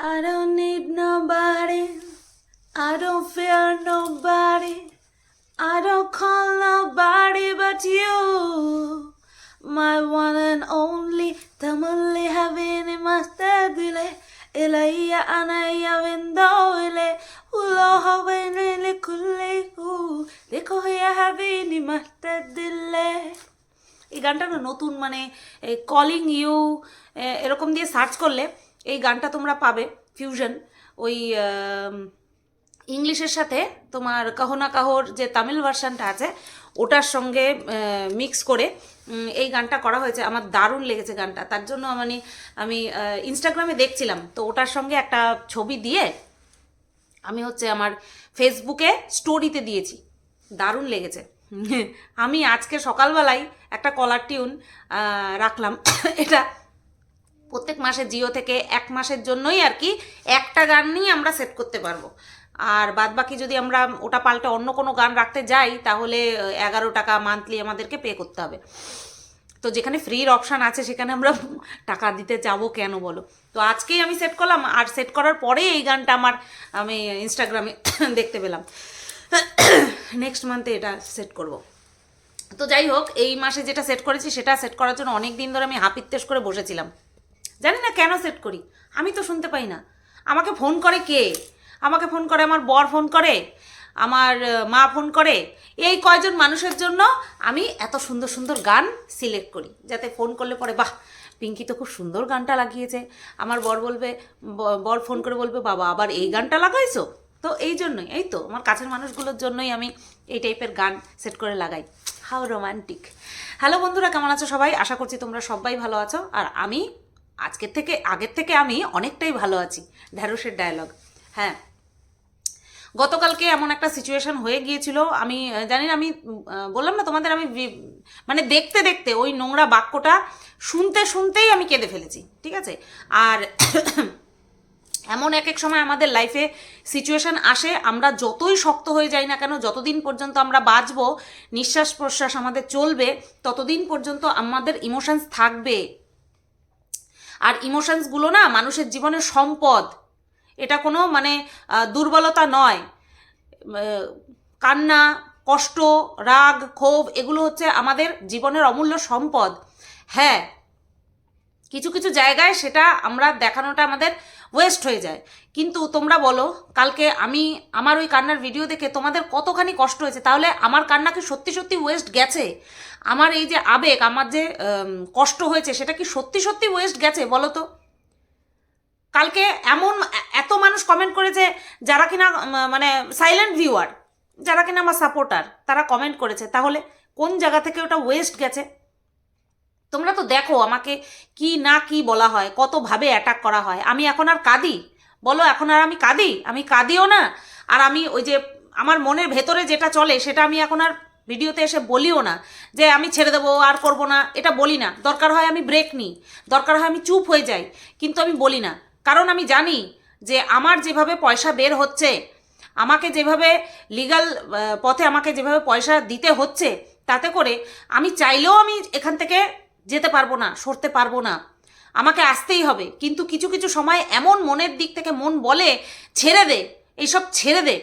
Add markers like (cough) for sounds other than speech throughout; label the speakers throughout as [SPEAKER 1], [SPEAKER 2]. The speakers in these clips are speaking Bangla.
[SPEAKER 1] I don't need nobody. I don't fear nobody. I don't call nobody but you. My one and only. Tamale having mastadile. Ilaya anaya window. Ulo hawenele kulle. দেখো হইয়া হাবিনি মাস্টার দিলে এই গানটা না নতুন মানে কলিং ইউ এরকম দিয়ে সার্চ করলে এই গানটা তোমরা পাবে ফিউশন ওই ইংলিশের সাথে তোমার কাহো না কাহোর যে তামিল ভার্সানটা আছে, ওটার সঙ্গে মিক্স করে এই গানটা করা হয়েছে। আমার দারুণ লেগেছে গানটা। তার জন্য মানে আমি ইনস্টাগ্রামে দেখছিলাম। তো ওটার সঙ্গে একটা ছবি দিয়ে আমি হচ্ছে আমার ফেসবুকে স্টোরিতে দিয়েছি। দারুণ লেগেছে। (laughs) আমি আজকে সকালবেলায় একটা কলার টিউন রাখলাম। (coughs) এটা প্রত্যেক মাসে জিও থেকে এক মাসের জন্যই আর কি একটা গান নিয়ে আমরা সেট করতে পারব। আর বাদ বাকি যদি আমরা ওটা পাল্টে অন্য কোনো গান রাখতে যাই, তাহলে এগারো টাকা মান্থলি আমাদেরকে পে করতে হবে। তো যেখানে ফ্রির অপশান আছে, সেখানে আমরা টাকা দিতে যাব কেন বলো? তো আজকেই আমি সেট করলাম, আর সেট করার পরে এই গানটা আমার, আমি ইনস্টাগ্রামে (coughs) দেখতে পেলাম। (coughs) নেক্সট মান্থে এটা সেট করব। তো যাই হোক, এই মাসে যেটা সেট করেছি, সেটা সেট করার জন্য অনেক দিন ধরে আমি হাপিত্তেশ করে বসেছিলাম। জানি না কেন সেট করি। আমি তো শুনতে পাই না। আমাকে ফোন করে কে? আমাকে ফোন করে আমার বর ফোন করে, আমার মা ফোন করে। এই কয়জন মানুষের জন্য আমি এত সুন্দর সুন্দর গান সিলেক্ট করি। যাতে ফোন করলে পরে, বাহ, পিঙ্কি তো খুব সুন্দর গানটা লাগিয়েছে। আমার বর বলবে বর ফোন করে বলবে, বাবা, আবার এই গানটা লাগাইছো? তো এই জন্যই, এই তো, আমার কাছের মানুষগুলোর জন্যই আমি এই টাইপের গান সেট করে লাগাই। হাউ রোমান্টিক হ্যালো বন্ধুরা, কেমন আছো সবাই? আশা করছি তোমরা সবাই ভালো আছো। আর আমি আজকের থেকে, আগের থেকে আমি অনেকটাই ভালো আছি, ঢ্যাঁড়সের ডায়লগ হ্যাঁ। গতকালকে এমন একটা সিচুয়েশন হয়ে গিয়েছিল, আমি জানি না, আমি বললাম না তোমাদের, আমি মানে দেখতে দেখতে ওই নোংরা বাক্যটা শুনতে শুনতেই আমি কেঁদে ফেলেছি, ঠিক আছে? আর (coughs) এমন এক এক সময় আমাদের লাইফে সিচুয়েশন আসে, আমরা যতই শক্ত হয়ে যাই না কেন, যতদিন পর্যন্ত আমরা বাঁচবো নিঃশ্বাস প্রশ্বাস আমাদের চলবে, ততদিন পর্যন্ত আমাদের ইমোশনস থাকবে। আর ইমোশনসগুলো না মানুষের জীবনের সম্পদ। এটা কোনো মানে দুর্বলতা নয়। কান্না, কষ্ট, রাগ, ক্ষোভ এগুলো হচ্ছে আমাদের জীবনের অমূল্য সম্পদ। হ্যাঁ কিছু কিছু জায়গায় সেটা আমরা দেখানোটা আমাদের ওয়েস্ট হয়ে যায়। কিন্তু তোমরা বলো, কালকে আমি আমার ওই কান্নার ভিডিও দেখে তোমাদের কতখানি কষ্ট হয়েছে? তাহলে আমার কান্না কি সত্যি সত্যি ওয়েস্ট গেছে? আমার এই যে আবেগ, আমার যে কষ্ট হয়েছে, সেটা কি সত্যি সত্যি ওয়েস্ট গেছে বলো তো? কালকে এমন এত মানুষ কমেন্ট করেছে যারা কিনা মানে সাইলেন্ট ভিউয়ার যারা কিনা আমার সাপোর্টার তারা কমেন্ট করেছে। তাহলে কোন জায়গা থেকে ওটা ওয়েস্ট গেছে? তোমরা তো দেখো আমাকে কি না কি বলা হয়, কতভাবে অ্যাটাক করা হয়। আমি এখন আর কাঁদি। বলো, এখন আর আমি কাঁদি? আমি কাঁদিও না। আর আমি ওই যে আমার মনের ভেতরে যেটা চলে, সেটা আমি এখন আর ভিডিওতে এসে বলিও না যে আমি ছেড়ে দেবো, আর করব না। এটা বলি না। দরকার হয় আমি ব্রেক নিই। দরকার হয় আমি চুপ হয়ে যাই। কিন্তু আমি বলি না। কারণ আমি জানি যে আমার যেভাবে পয়সা বের হচ্ছে, আমাকে যেভাবে লিগাল পথে আমাকে যেভাবে পয়সা দিতে হচ্ছে, তাতে করে আমি চাইলেও আমি এখান থেকে যেতে পারব না, সরতে পারব না। আমাকে আসতেই হবে, কিন্তু কিছু কিছু সময় এমন মনের দিক থেকে মন বলে, ছেড়ে দে, এইসব ছেড়ে দে।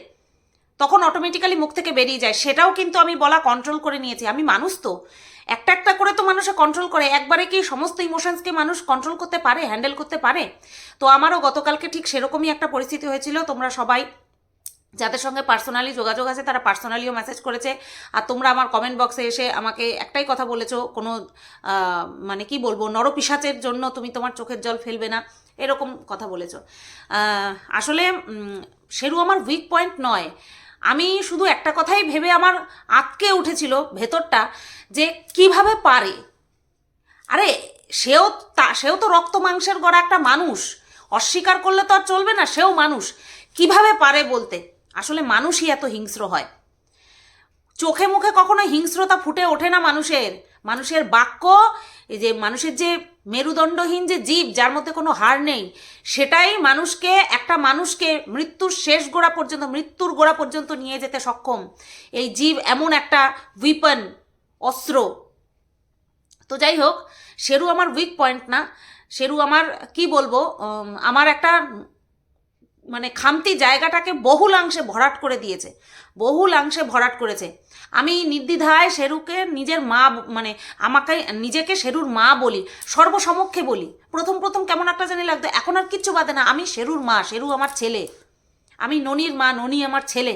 [SPEAKER 1] তখন অটোমেটিক্যালি মুখ থেকে বেরিয়ে যায়। সেটাও কিন্তু আমি বলা কন্ট্রোল করে নিয়েছি। আমি মানুষ তো। একটা একটা করে তো মানুষে কন্ট্রোল করে। একবারে কি সমস্ত ইমোশনসকে মানুষ কন্ট্রোল করতে পারে হ্যান্ডেল করতে পারে? তো আমারও গতকালকে ঠিক সেরকমই একটা পরিস্থিতি হয়েছিল। তোমরা সবাই যাদের সঙ্গে পার্সোনালি যোগাযোগ আছে, তারা পার্সোনালিও মেসেজ করেছে। আর তোমরা আমার কমেন্ট বক্সে এসে আমাকে একটাই কথা বলেছ, কোনো মানে কি বলব নরপিসাচের জন্য তুমি তোমার চোখের জল ফেলবে না, এরকম কথা বলেছ। আসলে সেরু আমার উইক পয়েন্ট নয়। আমি শুধু একটা কথাই ভেবে আমার আটকে উঠেছিল ভেতরটা, যে কীভাবে পারে। আরে, সেও তা, সেও তো রক্ত মাংসের গড়া একটা মানুষ। অস্বীকার করলে তো আর চলবে না, সেও মানুষ। কীভাবে পারে বলতে? আসলে মানুষই এত হিংস্র হয়। চোখে মুখে কখনো হিংস্রতা ফুটে ওঠে না মানুষের। মানুষের বাক্য, এই যে মানুষের যে মেরুদণ্ডহীন যে জীব, যার মধ্যে কোনো হার নেই, সেটাই মানুষকে, একটা মানুষকে মৃত্যুর শেষ গোড়া পর্যন্ত, মৃত্যুর গোড়া পর্যন্ত নিয়ে যেতে সক্ষম। এই জীব এমন একটা উইপন অস্ত্র। তো যাই হোক, শেরু আমার উইক পয়েন্ট না। শেরু আমার, কি বলব আমার একটা মানে খামতি জায়গাটাকে বহুলাংশে ভরাট করে দিয়েছে। বহুলাংশে ভরাট করেছে। আমি নির্দ্বিধায় শেরুকে নিজের মা মানে আমাকে, নিজেকে শেরুর মা বলি, সর্বসমক্ষে বলি। প্রথম প্রথম কেমন একটা জানি লাগতো, এখন আর কিচ্ছু বাদে না, আমি শেরুর মা, শেরু আমার ছেলে। আমি ননির মা, ননি আমার ছেলে।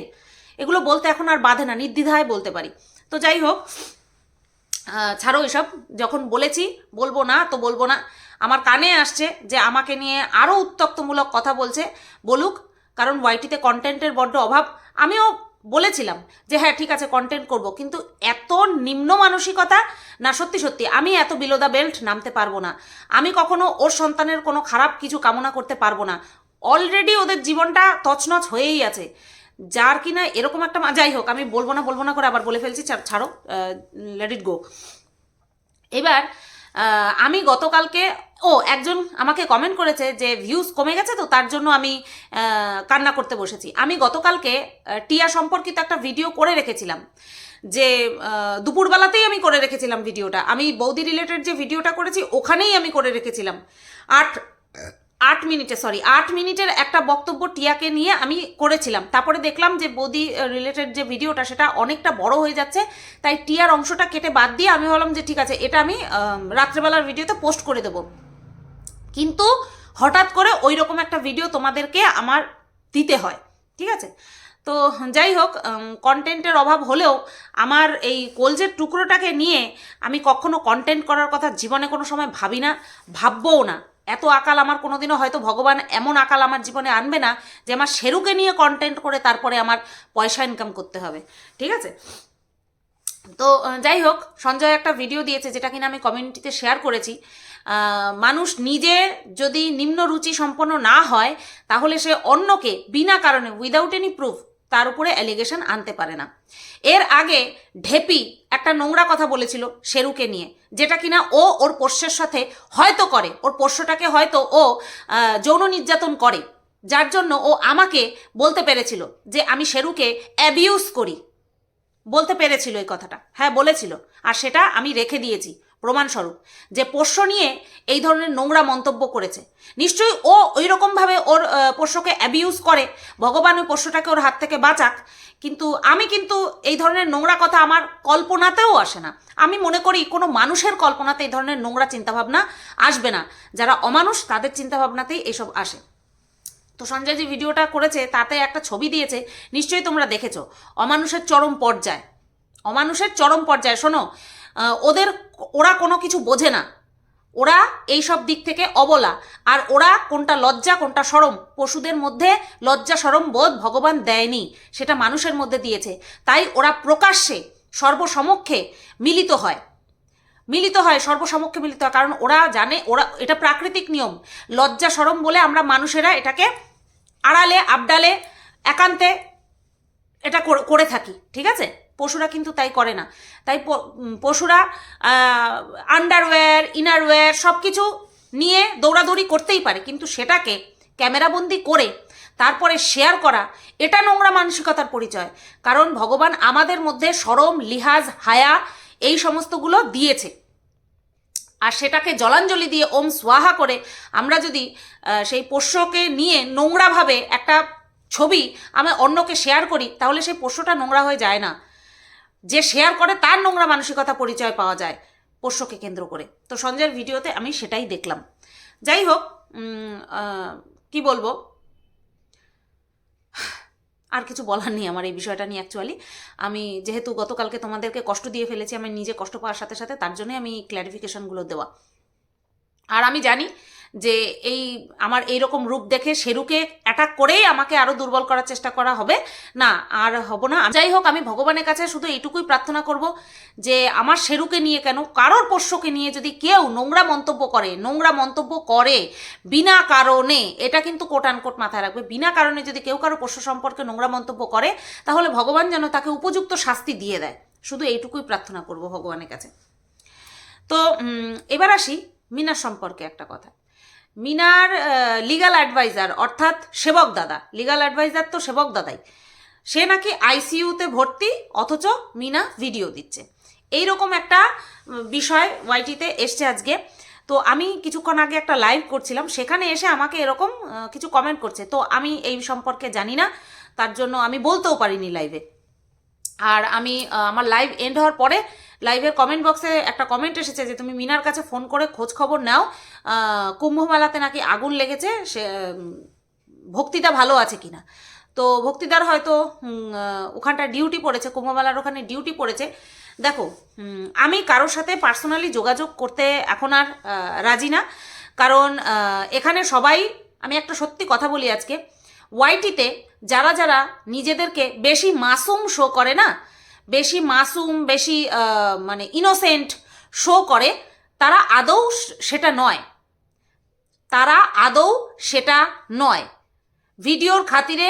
[SPEAKER 1] এগুলো বলতে এখন আর বাধে না, নির্দ্বিধায় বলতে পারি। তো যাই হোক ছাড়ো এসব, যখন বলেছি, বলব না তো বলব না। আমার কানে আসছে যে আমাকে নিয়ে আরও উত্তক্তমূলক কথা বলছে। বলুক, কারণ ওয়াইটিতে কন্টেন্টের বড্ড অভাব। আমিও বলেছিলাম যে হ্যাঁ ঠিক আছে কন্টেন্ট করব। কিন্তু এত নিম্ন মানসিকতা, না, সত্যি সত্যি, আমি এত বিলো দ্য বেল্ট নামতে পারব না। আমি কখনো ওর সন্তানের কোনো খারাপ কিছু কামনা করতে পারব না। অলরেডি ওদের জীবনটা তছনছ হয়েই আছে। যার কিনা এরকম একটা যাই হোক, আমি বলব না বলব না করে আবার বলে ফেলছি। ছাড়ো লেট ইট গো এবার আমি গতকালকে ও, একজন আমাকে কমেন্ট করেছে যে ভিউজ কমে গেছে তো তার জন্য আমি কান্না করতে বসেছি। আমি গতকালকে টিয়া সম্পর্কিত একটা ভিডিও করে রেখেছিলাম যে দুপুরবেলাতেই আমি করে রেখেছিলাম ভিডিওটা আমি বৌদি রিলেটেড যে ভিডিওটা করেছি, ওখানেই আমি করে রেখেছিলাম। আট আট মিনিটে সরি আট মিনিটের একটা বক্তব্য টিয়াকে নিয়ে আমি করেছিলাম। তারপরে দেখলাম যে বৌদি রিলেটেড যে ভিডিওটা সেটা অনেকটা বড় হয়ে যাচ্ছে, তাই টিয়ার অংশটা কেটে বাদ দিয়ে আমি ভাবলাম যে ঠিক আছে, এটা আমি রাত্রেবেলার ভিডিওতে পোস্ট করে দেবো। কিন্তু হঠাৎ করে ওই রকম একটা ভিডিও তোমাদেরকে আমার দিতে হয়, ঠিক আছে? তো যাই হোক কন্টেন্টের অভাব হলেও আমার এই কলজের টুকরোটাকে নিয়ে আমি কখনো কন্টেন্ট করার কথা জীবনে কোনো সময় ভাবি না, ভাববও না। এত আকাল আমার কোনোদিনও হয়তো ভগবান এমন আকাল আমার জীবনে আনবে না যে আমার সেরুকে নিয়ে কন্টেন্ট করে তারপরে আমার পয়সা ইনকাম করতে হবে, ঠিক আছে? তো, যাই হোক, সঞ্জয় একটা ভিডিও দিয়েছে যেটা কিনা আমি কমিউনিটিতে শেয়ার করেছি। মানুষ নিজে যদি নিম্ন রুচি সম্পন্ন না হয়, তাহলে সে অন্যকে বিনা কারণে উইদাউট এনি প্রুফ তার উপরে অ্যালিগেশন আনতে পারে না। এর আগে ঢেপি একটা নোংরা কথা বলেছিল শেরুকে নিয়ে, যেটা কিনা ও ওর পোষ্যের সাথে হয়তো করে, ওর পোষ্যটাকে হয়তো ও যৌন নির্যাতন করে। যার জন্য ও আমাকে বলতে পেরেছিল যে আমি শেরুকে অ্যাবিউজ করি। বলতে পেরেছিল এই কথাটা। হ্যাঁ বলেছিল। আর সেটা আমি রেখে দিয়েছি। প্রমাণস্বরূপ যে পোষ্য নিয়ে এই ধরনের নোংরা মন্তব্য করেছে। নিশ্চয়ই ও ওই রকমভাবে ওর পোষ্যকে অ্যাবিউজ করে, ভগবান ওই পোষ্যটাকে ওর হাত থেকে বাঁচাক, কিন্তু আমি কিন্তু এই ধরনের নোংরা কথা আমার কল্পনাতেও আসে না। আমি মনে করি কোনো মানুষের কল্পনাতে এই ধরনের নোংরা চিন্তাভাবনা আসবে না। যারা অমানুষ, তাদের চিন্তাভাবনাতেই এসব আসে। তো সঞ্জয় যে ভিডিওটা করেছে, তাতে একটা ছবি দিয়েছে, নিশ্চয়ই তোমরা দেখেছ। অমানুষের চরম পর্যায়। অমানুষের চরম পর্যায়ে। শোনো ওদের ওরা কোনো কিছু বোঝে না। ওরা এই সব দিক থেকে অবলা। আর ওরা কোনটা লজ্জা, কোনটা সরম, পশুদের মধ্যে লজ্জা, সরম বোধ ভগবান দেয়নি, সেটা মানুষের মধ্যে দিয়েছে। তাই ওরা প্রকাশ্যে, সর্বসমক্ষে মিলিত হয়। মিলিত হয়, সর্বসমক্ষে মিলিত হয়। কারণ ওরা জানে, ওরা, এটা প্রাকৃতিক নিয়ম। লজ্জা, সরম বলে আমরা মানুষেরা এটাকে আড়ালে, আবডালে, একান্তে এটা করে- থাকি, ঠিক আছে? পশুরা কিন্তু তাই করে না। তাই পশুরা আন্ডারওয়্যার ইনারওয়্যার সব কিছু নিয়ে দৌড়াদৌড়ি করতেই পারে, কিন্তু সেটাকে ক্যামেরাবন্দি করে তারপরে শেয়ার করা, এটা নোংরা মানসিকতার পরিচয়। কারণ ভগবান আমাদের মধ্যে সরম, লিহাজ, হায়া এই সমস্তগুলো দিয়েছে। আর সেটাকে জলাঞ্জলি দিয়ে ওম সোয়াহা করে আমরা যদি সেই পোষ্যকে নিয়ে নোংরাভাবে একটা ছবি আমি অন্যকে শেয়ার করি, তাহলে সেই পোষ্যটা নোংরা হয়ে যায় না। যে শেয়ার করে তার নোংরা মানসিকতা পরিচয় পাওয়া যায় পোষ্যকে কেন্দ্র করে। তো সঞ্জয়ের ভিডিওতে আমি সেটাই দেখলাম। যাই হোক কি বলব? আর কিছু বলার নেই আমার এই বিষয়টা নিয়ে অ্যাকচুয়ালি আমি যেহেতু গতকালকে তোমাদেরকে কষ্ট দিয়ে ফেলেছি, আমি নিজে কষ্ট পাওয়ার সাথে সাথে তার জন্যই আমি ক্ল্যারিফিকেশনগুলো দেওয়া। আর আমি জানি যে এই আমার এই রকম রূপ দেখে সেরুকে অ্যাটাক করেই আমাকে আরও দুর্বল করার চেষ্টা করা হবে। না, আর হব না। যাই হোক, আমি ভগবানের কাছে শুধু এইটুকুই প্রার্থনা করব যে আমার সেরুকে নিয়ে কেন, কারোর পোষ্যকে নিয়ে যদি কেউ নোংরা মন্তব্য করে, নোংরা মন্তব্য করে বিনা কারণে, এটা কিন্তু কোট মাথায় রাখবে। বিনা কারণে যদি কেউ কারও পোষ্য সম্পর্কে নোংরা মন্তব্য করে, তাহলে ভগবান যেন তাকে উপযুক্ত শাস্তি দিয়ে দেয়। শুধু এইটুকুই প্রার্থনা করব ভগবানের কাছে। তো এবার আসি মিনার সম্পর্কে একটা কথা। মিনার লিগাল অ্যাডভাইজার অর্থাৎ সেবক দাদা। লিগাল অ্যাডভাইজার তো সেবক দাদাই। সে নাকি আইসিইউতে ভর্তি, অথচ মিনা ভিডিও দিচ্ছে। এই রকম একটা বিষয় ওয়াইটিতে এসছে আজকে। তো আমি কিছুক্ষণ আগে একটা লাইভ করছিলাম, সেখানে এসে আমাকে এরকম কিছু কমেন্ট করছে। তো আমি এই সম্পর্কে জানি না, তার জন্য আমি বলতেও পারিনি লাইভে আর আমি আমার লাইভ এন্ড হওয়ার পরে লাইভের কমেন্ট বক্সে একটা কমেন্ট এসেছে যে, তুমি মিনার কাছে ফোন করে খোঁজ খবর নাও কুম্ভমেলাতে নাকি আগুন লেগেছে, সে ভক্তিটা ভালো আছে কিনা? তো ভক্তিদার হয়তো ওখানটা ডিউটি পড়েছে, কুম্ভমেলার ওখানে ডিউটি পড়েছে। দেখো আমি কারোর সাথে পার্সোনালি যোগাযোগ করতে এখন আর রাজি না। কারণ এখানে সবাই, আমি একটা সত্যি কথা বলি আজকে ওয়াইটিতে যারা যারা নিজেদেরকে বেশি মাসুম শো করে না, বেশি মাসুম, বেশি মানে ইনোসেন্ট শো করে, তারা আদৌ সেটা নয়। তারা আদৌ সেটা নয়। ভিডিওর খাতিরে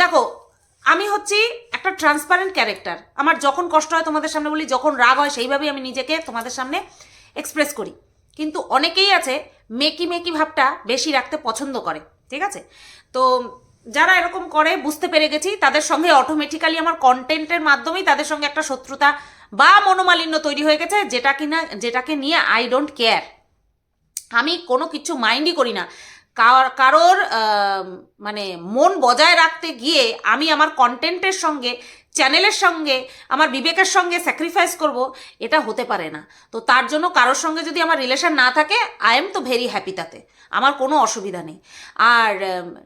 [SPEAKER 1] দেখো, আমি হচ্ছি একটা ট্রান্সপারেন্ট ক্যারেক্টার আমার যখন কষ্ট হয় তোমাদের সামনে বলি, যখন রাগ হয় সেইভাবেই আমি নিজেকে তোমাদের সামনে এক্সপ্রেস করি। কিন্তু অনেকেই আছে মেকি মেকি ভাবটা বেশি রাখতে পছন্দ করে। ঠিক আছে? তো যারা এরকম করে, বুঝতে পেরে গেছি, তাদের সঙ্গে অটোমেটিক্যালি আমার কন্টেন্টের মাধ্যমেই তাদের সঙ্গে একটা শত্রুতা বা মনোমালিন্য তৈরি হয়ে গেছে, যেটা কিনা, যেটাকে নিয়ে আই ডোন্ট কেয়ার আমি কোনো কিছু মাইন্ডই করি না। কারোর মানে মন বজায় রাখতে গিয়ে আমি আমার কন্টেন্টের সঙ্গে চ্যানেলের সঙ্গে, আমার বিবেকের সঙ্গে স্যাক্রিফাইস করব, এটা হতে পারে না। তো তার জন্য কারোর সঙ্গে যদি আমার রিলেশন না থাকে আই এম তো ভেরি হ্যাপি তাতে। আমার কোনো অসুবিধা নেই। আর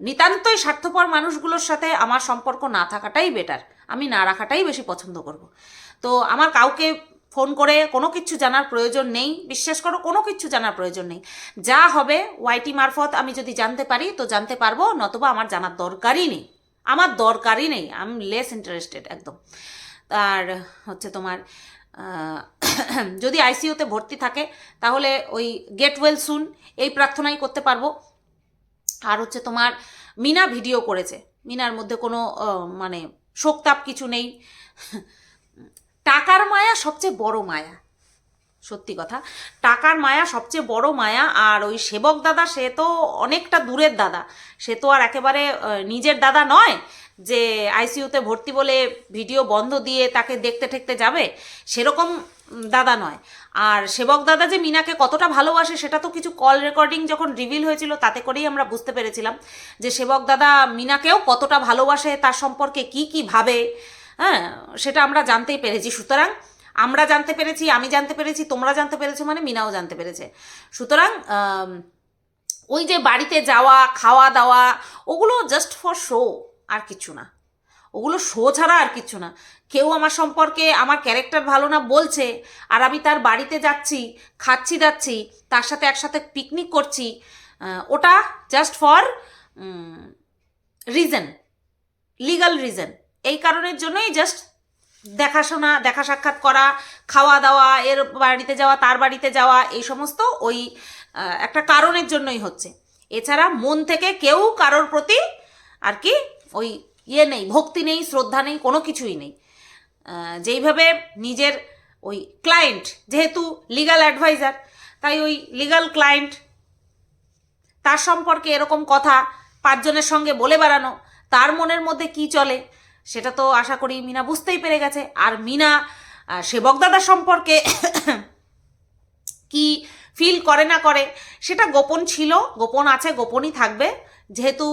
[SPEAKER 1] নিতান্তই স্বার্থপর মানুষগুলোর সাথে আমার সম্পর্ক না থাকাটাই বেটার আমি না রাখাটাই বেশি পছন্দ করব। তো আমার কাউকে ফোন করে কোনো কিছু জানার প্রয়োজন নেই, বিশ্বাস করো কোনো কিছু জানার প্রয়োজন নেই। যা হবে ওয়াইটি মারফত আমি যদি জানতে পারি, তো জানতে পারব, নতুবা আমার জানার দরকারই নেই। আমার দরকারই নেই আমি লেস ইন্টারেস্টেড একদম। আর হচ্ছে তোমার যদি আইসিইউতে ভর্তি থাকে, তাহলে ওই গেট ওয়েল সুন এই প্রার্থনাই করতে পারব। আর হচ্ছে তোমার, মিনা ভিডিও করেছে। মিনার মধ্যে কোনো মানে শোকতাপ কিছু নেই। টাকার মায়া সবচেয়ে বড় মায়া। সত্যি কথা, টাকার মায়া সবচেয়ে বড় মায়া, আর ওই সেবক দাদা, সে তো অনেকটা দূরের দাদা। সে তো আর একেবারে নিজের দাদা নয় যে আইসিইউতে ভর্তি বলে ভিডিও বন্ধ দিয়ে তাকে দেখতে ঠেকতে যাবে, সেরকম দাদা নয়। আর সেবক দাদা যে মিনাকে কতটা ভালোবাসে, সেটা তো কিছু কল রেকর্ডিং যখন রিভিল হয়েছিল, তাতে করেই আমরা বুঝতে পেরেছিলাম যে সেবক দাদা মিনাকেও কতটা ভালোবাসে, তার সম্পর্কে কি কি ভাবে হ্যাঁ সেটা আমরা জানতেই পেরেছি। সুতরাং আমরা জানতে পেরেছি, আমি জানতে পেরেছি, তোমরা জানতে পেরেছ মানে মিনাও জানতে পেরেছে। সুতরাং ওই যে বাড়িতে যাওয়া, খাওয়া দাওয়া, ওগুলো জাস্ট ফর শো আর কিছু না। ওগুলো শো ছাড়া আর কিছু না। কেউ আমার সম্পর্কে আমার ক্যারেক্টার ভালো না বলছে, আর আমি তার বাড়িতে যাচ্ছি, খাচ্ছি যাচ্ছি তার সাথে একসাথে পিকনিক করছি ওটা just for reason legal reason এই কারণের জন্যই জাস্ট দেখাশোনা, দেখা সাক্ষাৎ করা, খাওয়া দাওয়া, এর বাড়িতে যাওয়া, তার বাড়িতে যাওয়া, এই সমস্ত ওই একটা কারণের জন্যই হচ্ছে। এছাড়া মন থেকে কেউ কারোর প্রতি আর কি ওই ইয়ে নেই, ভক্তি নেই, শ্রদ্ধা নেই, কোনো কিছুই নেই। যেইভাবে নিজের ওই ক্লায়েন্ট যেহেতু লিগাল অ্যাডভাইজার তাই ওই লিগাল ক্লায়েন্ট তার সম্পর্কে এরকম কথা, পাঁচজনের সঙ্গে বলে বেড়ানো, তার মনের মধ্যে কি চলে সেটা তো আশা করি মিনা বুঝতেই পেরে গেছে। আর মিনা সেবক দাদা সম্পর্কে কি ফিল করে না করে, সেটা গোপন ছিল, গোপন আছে, গোপনই থাকবে। যেহেতু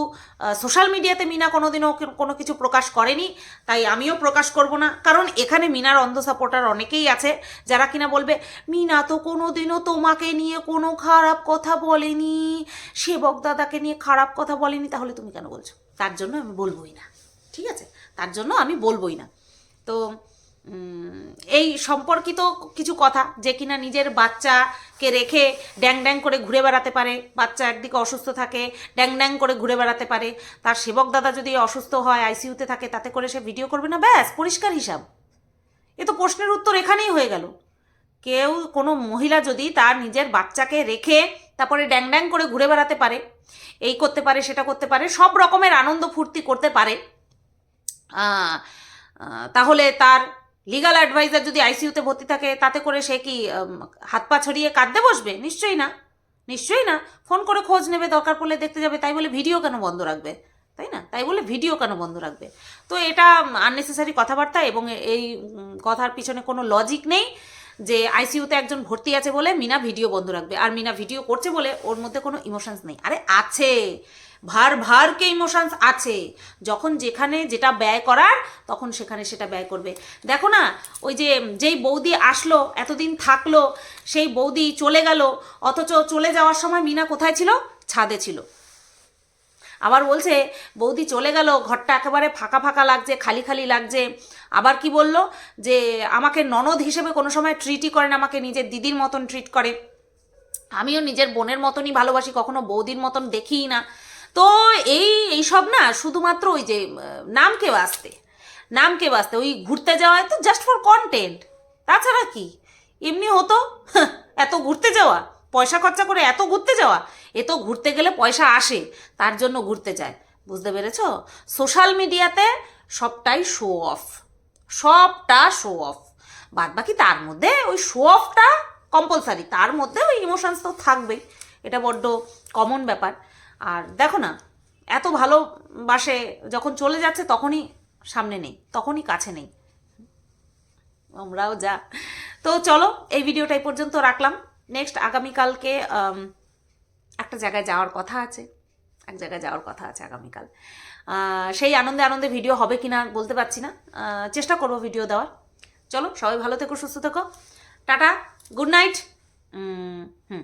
[SPEAKER 1] সোশ্যাল মিডিয়াতে মিনা কোনোদিনও কোনো কিছু প্রকাশ করেনি, তাই আমিও প্রকাশ করব না। কারণ এখানে মিনার অন্ধ সাপোর্টার অনেকেই আছে, যারা কিনা বলবে, মিনা তো কোনোদিনও তোমাকে নিয়ে কোনো খারাপ কথা বলেনি। সেবক দাদাকে নিয়ে খারাপ কথা বলেনি, তাহলে তুমি কেন বলছো? তার জন্য আমি বলবোই না। ঠিক আছে তার জন্য আমি বলবোই না। তো এই সম্পর্কিত কিছু কথা যে কিনা নিজের বাচ্চাকে রেখে ড্যাং ড্যাং করে ঘুরে বেড়াতে পারে, বাচ্চা একদিকে অসুস্থ থাকে, ড্যাং ড্যাং করে ঘুরে বেড়াতে পারে, তার সেবক দাদা যদি অসুস্থ হয়, আইসিইউতে থাকে, তাতে করে সে ভিডিও করবে না? ব্যাস, পরিষ্কার হিসাব। এ তো প্রশ্নের উত্তর এখানেই হয়ে গেল। কেউ, কোনো মহিলা যদি তার নিজের বাচ্চাকে রেখে তারপরে ড্যাং ড্যাং করে ঘুরে বেড়াতে পারে, এই করতে পারে, সেটা করতে পারে, সব রকমের আনন্দ ফুর্তি করতে পারে তাহলে তার লিগাল অ্যাডভাইজার যদি আইসিইউতে ভর্তি থাকে, তাতে করে সে কি হাত পা ছড়িয়ে কাঁদতে বসবে? নিশ্চয়ই না। নিশ্চয়ই না। ফোন করে খোঁজ নেবে, দরকার পড়লে দেখতে যাবে। তাই বলে ভিডিও কেন বন্ধ রাখবে? তাই না? তাই বলে ভিডিও কেন বন্ধ রাখবে? তো এটা আননেসেসারি কথাবার্তা এবং এই কথার পিছনে কোনো লজিক নেই যে আইসিইউতে একজন ভর্তি আছে বলে মিনা ভিডিও বন্ধ রাখবে। আর মিনা ভিডিও করছে বলে ওর মধ্যে কোনো ইমোশনস নেই। আরে আছে! ভার ভারকে ইমোশনস আছে। যখন যেখানে যেটা ব্যয় করার, তখন সেখানে সেটা ব্যয় করবে। দেখো না, ওই যে যেই বৌদি আসলো, এতদিন থাকল, সেই বৌদি চলে গেল, অথচ চলে যাওয়ার সময় মিনা কোথায় ছিল? ছাদে ছিল। আবার বলছে, বৌদি চলে গেল, ঘরটা একেবারে ফাঁকা ফাঁকা লাগছে, খালি খালি লাগছে। আবার কি বলল? যে আমাকে ননদ হিসেবে কোনো সময় ট্রিটই করেন আমাকে নিজের দিদির মতন ট্রিট করে। আমিও নিজের বোনের মতনই ভালোবাসি, কখনো বৌদির মতন দেখিই না। তো এই এইসব না শুধুমাত্র ওই যে নামকে বাঁচতে নামকে বাঁচতে ওই ঘুরতে যাওয়া তো জাস্ট ফর কন্টেন্ট তাছাড়া কি? এমনি হতো এত ঘুরতে যাওয়া, পয়সা খরচা করে এত ঘুরতে যাওয়া, এ তো ঘুরতে গেলে পয়সা আসে, তার জন্য ঘুরতে যায়, বুঝতে পেরেছ? সোশ্যাল মিডিয়াতে সবটাই শো অফ সবটা শো অফ বাদ বাকি তার মধ্যে ওই শো অফটা কম্পালসারি তার মধ্যে ওই ইমোশনস তো থাকবেই, এটা বড্ড কমন ব্যাপার। আর দেখো না, এত ভালোবাসে যখন চলে যাচ্ছে তখনই সামনে নেই, তখনই কাছে নেই। আমরাও যা। তো চলো, এই ভিডিওটাই পর্যন্ত রাখলাম। নেক্সট আগামীকালকে একটা জায়গায় যাওয়ার কথা আছে। এক জায়গায় যাওয়ার কথা আছে আগামীকাল। সেই আনন্দে আনন্দে ভিডিও হবে কি না বলতে পারছি না। চেষ্টা করব ভিডিও দেওয়ার। চলো, সবাই ভালো থেকো, সুস্থ থেকো। টাটা, গুড নাইট। হুম।